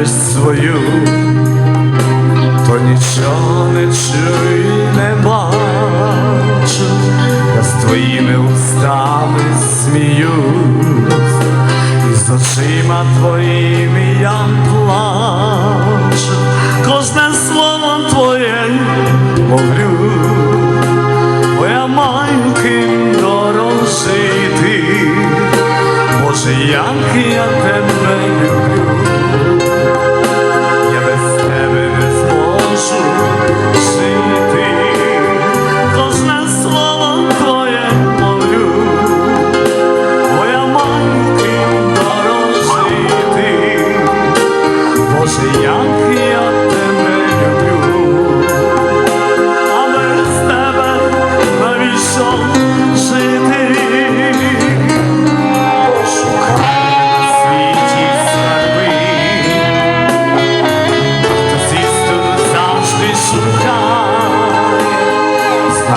даєш свою, то нічого не чую і не бачу, я з твоїми устами сміюсь, і з очима твоїми я плачу, кожне слово твоє мовлю,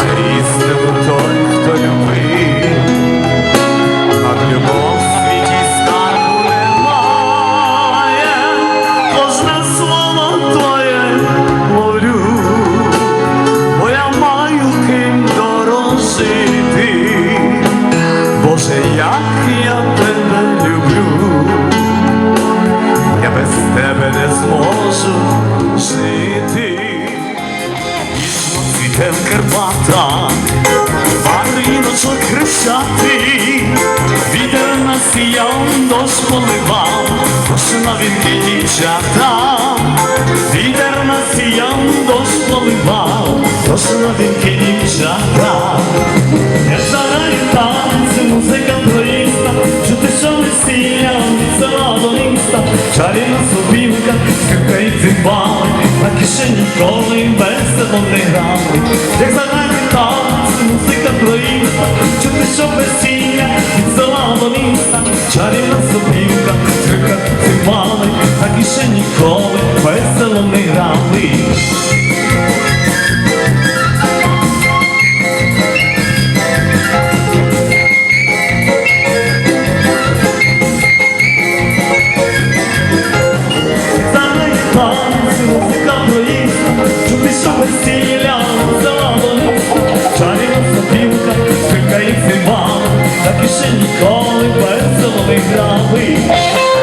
істину той, хто любив, над любов в світі скарбу кожне слово твоє мовлю, бо я маю ким дорожити. Боже, як я тебе люблю, я без тебе не зможу жити. Цвітем Карпата, Мариночок хрещати, вітер насіяв, дощ поливав, на вінки дівчата, вітер насіяв, дощ поливав, на вінки дівчата. Я заграю танці, музика троїста, чути, що весілля від села до міста, чарівна скрипка і цимбали, на кишені коли весело не що весілля від села міста, чарівна субівка, скрипка і так на ніколи коли please.